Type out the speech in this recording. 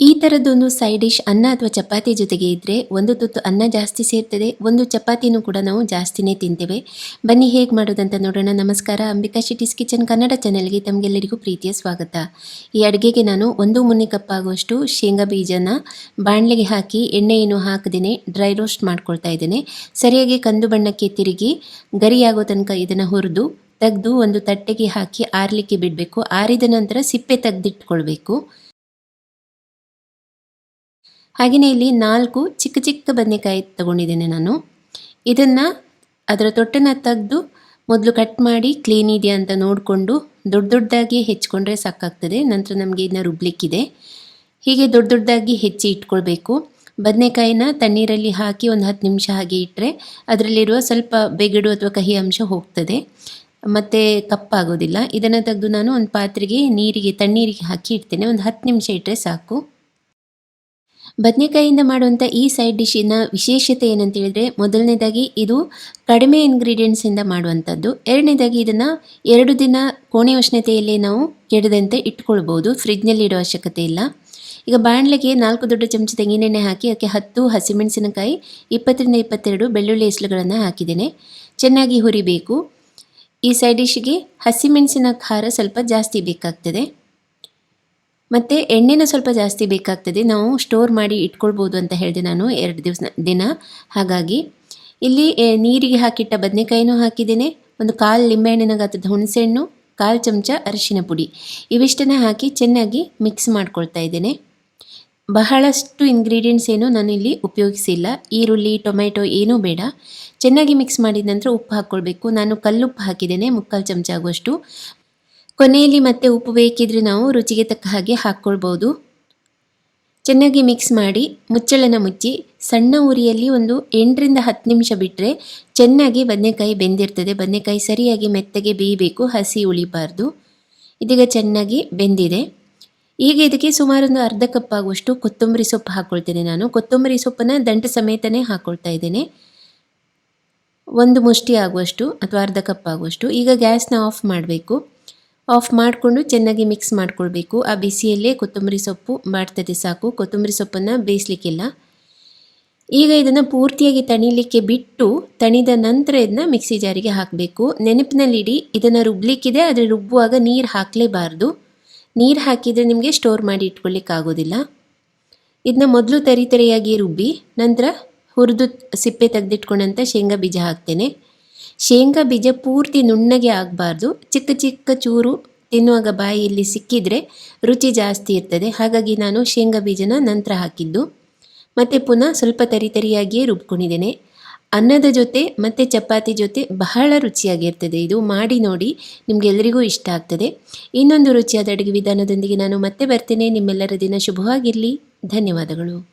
ಈ ಥರದ್ದೊಂದು side dish ಅನ್ನ ಅಥವಾ ಚಪಾತಿ ಜೊತೆಗೆ ಇದ್ದರೆ ಒಂದು ತುತ್ತು ಅನ್ನ ಜಾಸ್ತಿ ಸೇರ್ತದೆ, ಒಂದು ಚಪಾತಿನೂ ಕೂಡ ನಾವು ಜಾಸ್ತಿನೇ ತಿಂತೇವೆ. ಬನ್ನಿ ಹೇಗೆ ಮಾಡೋದಂತ ನೋಡೋಣ. ನಮಸ್ಕಾರ, ಅಂಬಿಕಾ ಶಿಟೀಸ್ ಕಿಚನ್ ಕನ್ನಡ ಚಾನೆಲ್ಗೆ ತಮಗೆಲ್ಲರಿಗೂ ಪ್ರೀತಿಯ ಸ್ವಾಗತ. ಈ ಅಡುಗೆಗೆ ನಾನು ಒಂದು ಮುನ್ನೆ ಕಪ್ ಆಗುವಷ್ಟು ಶೇಂಗಾ ಬೀಜನ ಬಾಣಲೆಗೆ ಹಾಕಿ ಎಣ್ಣೆಯನ್ನು ಹಾಕದೇನೆ ಡ್ರೈ ರೋಸ್ಟ್ ಮಾಡ್ಕೊಳ್ತಾ ಇದ್ದೇನೆ. ಸರಿಯಾಗಿ ಕಂದು ಬಣ್ಣಕ್ಕೆ ತಿರುಗಿ ಗರಿಯಾಗೋ ತನಕ ಇದನ್ನು ಹುರಿದು ತೆಗೆದು ಒಂದು ತಟ್ಟೆಗೆ ಹಾಕಿ ಆರಲಿಕ್ಕೆ ಬಿಡಬೇಕು. ಆರಿದ ನಂತರ ಸಿಪ್ಪೆ ತೆಗೆದಿಟ್ಕೊಳ್ಬೇಕು. ಹಾಗೆಯೇ ಇಲ್ಲಿ ನಾಲ್ಕು ಚಿಕ್ಕ ಚಿಕ್ಕ ಬದನೆಕಾಯಿ ತಗೊಂಡಿದ್ದೇನೆ ನಾನು. ಇದನ್ನು ಅದರ ತೊಟ್ಟನ್ನು ತೆಗೆದು ಮೊದಲು ಕಟ್ ಮಾಡಿ ಕ್ಲೀನ್ ಇದೆಯಾ ಅಂತ ನೋಡಿಕೊಂಡು ದೊಡ್ಡ ದೊಡ್ಡದಾಗಿ ಹೆಚ್ಕೊಂಡ್ರೆ ಸಾಕಾಗ್ತದೆ, ನಂತರ ನಮಗೆ ಇದನ್ನ ರುಬ್ಲಿಕ್ಕಿದೆ. ಹೀಗೆ ದೊಡ್ಡ ದೊಡ್ಡದಾಗಿ ಹೆಚ್ಚಿ ಇಟ್ಕೊಳ್ಬೇಕು. ಬದನೆಕಾಯಿನ ತಣ್ಣೀರಲ್ಲಿ ಹಾಕಿ ಒಂದು ಹತ್ತು ನಿಮಿಷ ಹಾಗೆ ಇಟ್ಟರೆ ಅದರಲ್ಲಿರುವ ಸ್ವಲ್ಪ ಬೆಗಡು ಅಥವಾ ಕಹಿ ಅಂಶ ಹೋಗ್ತದೆ. ಮತ್ತು ಕಪ್ಪಾಗೋದಿಲ್ಲ. ಇದನ್ನು ತೆಗೆದು ನಾನು ಒಂದು ಪಾತ್ರೆಗೆ ನೀರಿಗೆ, ತಣ್ಣೀರಿಗೆ ಹಾಕಿ ಇಡ್ತೇನೆ. ಒಂದು ಹತ್ತು ನಿಮಿಷ ಇಟ್ಟರೆ ಸಾಕು. ಬದನೆಕಾಯಿಯಿಂದ ಮಾಡುವಂಥ ಈ ಸೈಡ್ ಡಿಶ್ಶಿನ ವಿಶೇಷತೆ ಏನಂತ ಹೇಳಿದ್ರೆ, ಮೊದಲನೇದಾಗಿ ಇದು ಕಡಿಮೆ ಇಂಗ್ರೀಡಿಯೆಂಟ್ಸಿಂದ ಮಾಡುವಂಥದ್ದು ಎರಡನೇದಾಗಿ ಇದನ್ನು ಎರಡು ದಿನ ಕೋಣೆ ಉಷ್ಣತೆಯಲ್ಲಿ ನಾವು ಕೆಡದಂತೆ ಇಟ್ಕೊಳ್ಬೋದು ಫ್ರಿಜ್ನಲ್ಲಿ ಇಡೋ ಅವಶ್ಯಕತೆ ಇಲ್ಲ. ಈಗ ಬಾಣಲೆಗೆ ನಾಲ್ಕು ದೊಡ್ಡ ಚಮಚ ತೆಂಗಿನೆಣ್ಣೆ ಹಾಕಿ, ಅದಕ್ಕೆ ಹತ್ತು ಹಸಿಮೆಣಸಿನಕಾಯಿ, ಇಪ್ಪತ್ತರಿಂದ ಇಪ್ಪತ್ತೆರಡು ಬೆಳ್ಳುಳ್ಳಿ ಹೆಸರುಗಳನ್ನು ಹಾಕಿದ್ದೇನೆ. ಚೆನ್ನಾಗಿ ಹುರಿಬೇಕು. ಈ ಸೈಡ್ ಡಿಶ್ಗೆ ಹಸಿಮೆಣಸಿನ ಖಾರ ಸ್ವಲ್ಪ ಜಾಸ್ತಿ ಬೇಕಾಗ್ತದೆ. ಮತ್ತು ಎಣ್ಣೆನ ಸ್ವಲ್ಪ ಜಾಸ್ತಿ ಬೇಕಾಗ್ತದೆ. ನಾವು ಸ್ಟೋರ್ ಮಾಡಿ ಇಟ್ಕೊಳ್ಬೋದು ಅಂತ ಹೇಳಿದೆ ನಾನು ಎರಡು ದಿವಸ, ದಿನ. ಹಾಗಾಗಿ ಇಲ್ಲಿ ನೀರಿಗೆ ಹಾಕಿಟ್ಟ ಬದನೆಕಾಯಿನೂ ಹಾಕಿದ್ದೇನೆ. ಒಂದು ಕಾಲು ಲಿಂಬೆಹಣ್ಣಿನ ಗಾತ್ರದ ಹುಣಸೆಹಣ್ಣು, ಕಾಲು ಚಮಚ ಅರಿಶಿನ ಪುಡಿ. ಇವಿಷ್ಟನ್ನು ಹಾಕಿ ಚೆನ್ನಾಗಿ ಮಿಕ್ಸ್ ಮಾಡ್ಕೊಳ್ತಾ ಇದ್ದೇನೆ. ಬಹಳಷ್ಟು ಇಂಗ್ರೀಡಿಯೆಂಟ್ಸ್ ಏನು ನಾನು ಇಲ್ಲಿ ಉಪಯೋಗಿಸಿಲ್ಲ. ಈರುಳ್ಳಿ ಟೊಮೆಟೊ ಏನೂ ಬೇಡ. ಚೆನ್ನಾಗಿ ಮಿಕ್ಸ್ ಮಾಡಿದ ನಂತರ ಉಪ್ಪು ಹಾಕ್ಕೊಳ್ಬೇಕು. ನಾನು ಕಲ್ಲುಪ್ಪು ಹಾಕಿದ್ದೇನೆ, ಮುಕ್ಕಾಲು ಚಮಚ ಆಗುವಷ್ಟು. ಕೊನೆಯಲ್ಲಿ ಮತ್ತೆ ಉಪ್ಪು ಬೇಕಿದ್ರೆ ನಾವು ರುಚಿಗೆ ತಕ್ಕ ಹಾಗೆ ಹಾಕ್ಕೊಳ್ಬೋದು. ಚೆನ್ನಾಗಿ ಮಿಕ್ಸ್ ಮಾಡಿ ಮುಚ್ಚಳನ ಮುಚ್ಚಿ ಸಣ್ಣ ಉರಿಯಲ್ಲಿ ಒಂದು ಎಂಟರಿಂದ ಹತ್ತು ನಿಮಿಷ ಬಿಟ್ಟರೆ ಚೆನ್ನಾಗಿ ಬದನೆಕಾಯಿ ಬೆಂದಿರ್ತದೆ. ಬದನೆಕಾಯಿ ಸರಿಯಾಗಿ ಮೆತ್ತಗೆ ಬೇಯಬೇಕು, ಹಸಿ ಉಳಿಬಾರ್ದು. ಇದೀಗ ಚೆನ್ನಾಗಿ ಬೆಂದಿದೆ. ಈಗ ಇದಕ್ಕೆ ಸುಮಾರೊಂದು ಅರ್ಧ ಕಪ್ ಆಗುವಷ್ಟು ಕೊತ್ತಂಬರಿ ಸೊಪ್ಪು ಹಾಕ್ಕೊಳ್ತೇನೆ ನಾನು. ಕೊತ್ತಂಬರಿ ಸೊಪ್ಪನ್ನು ದಂಟ ಸಮೇತನೇ ಹಾಕ್ಕೊಳ್ತಾ ಇದ್ದೇನೆ. ಒಂದು ಮುಷ್ಟಿ ಆಗುವಷ್ಟು ಅಥವಾ ಅರ್ಧ ಕಪ್ ಆಗುವಷ್ಟು. ಈಗ ಗ್ಯಾಸ್ನ ಆಫ್ ಮಾಡಬೇಕು. ಆಫ್ ಮಾಡಿಕೊಂಡು ಚೆನ್ನಾಗಿ ಮಿಕ್ಸ್ ಮಾಡಿಕೊಳ್ಬೇಕು. ಆ ಬಿಸಿಯಲ್ಲೇ ಕೊತ್ತಂಬರಿ ಸೊಪ್ಪು ಮಾಡ್ತದೆ ಸಾಕು. ಕೊತ್ತಂಬರಿ ಸೊಪ್ಪನ್ನು ಬೇಯಿಸ್ಲಿಕ್ಕಿಲ್ಲ. ಈಗ ಇದನ್ನು ಪೂರ್ತಿಯಾಗಿ ತಣಿಲಿಕ್ಕೆ ಬಿಟ್ಟು ತಣಿದ ನಂತರ ಇದನ್ನ ಮಿಕ್ಸಿ ಜಾರಿಗೆ ಹಾಕಬೇಕು. ನೆನಪಿನಲ್ಲಿಡಿ, ಇದನ್ನು ರುಬ್ಲಿಕ್ಕಿದೆ, ಆದರೆ ರುಬ್ಬುವಾಗ ನೀರು ಹಾಕಲೇಬಾರ್ದು. ನೀರು ಹಾಕಿದರೆ ನಿಮಗೆ ಸ್ಟೋರ್ ಮಾಡಿ ಇಟ್ಕೊಳ್ಳಿಕ್ಕೆ ಆಗೋದಿಲ್ಲ. ಇದನ್ನ ಮೊದಲು ತರಿ ತರಿಯಾಗಿ ರುಬ್ಬಿ, ನಂತರ ಹುರಿದು ಸಿಪ್ಪೆ ತೆಗೆದಿಟ್ಕೊಂಡಂಥ ಶೇಂಗಾ ಬೀಜ ಹಾಕ್ತೇನೆ. ಶೇಂಗಾ ಬೀಜ ಪೂರ್ತಿ ನುಣ್ಣಗೆ ಆಗಬಾರ್ದು. ಚಿಕ್ಕ ಚಿಕ್ಕ ಚೂರು ತಿನ್ನುವಾಗ ಬಾಯಿಯಲ್ಲಿ ಸಿಕ್ಕಿದರೆ ರುಚಿ ಜಾಸ್ತಿ ಇರ್ತದೆ. ಹಾಗಾಗಿ ನಾನು ಶೇಂಗಾ ಬೀಜನ ನಂತರ ಹಾಕಿದ್ದು. ಮತ್ತು ಪುನಃ ಸ್ವಲ್ಪ ತರಿ ತರಿಯಾಗಿಯೇ ರುಬ್ಕೊಂಡಿದ್ದೇನೆ. ಅನ್ನದ ಜೊತೆ ಮತ್ತು ಚಪಾತಿ ಜೊತೆ ಬಹಳ ರುಚಿಯಾಗಿರ್ತದೆ. ಇದು ಮಾಡಿ ನೋಡಿ ನಿಮಗೆಲ್ಲರಿಗೂ ಇಷ್ಟ ಆಗ್ತದೆ. ಇನ್ನೊಂದು ರುಚಿಯಾದ ಅಡುಗೆ ವಿಧಾನದೊಂದಿಗೆ ನಾನು ಮತ್ತೆ ಬರ್ತೇನೆ. ನಿಮ್ಮೆಲ್ಲರ ದಿನ ಶುಭವಾಗಿರಲಿ. ಧನ್ಯವಾದಗಳು.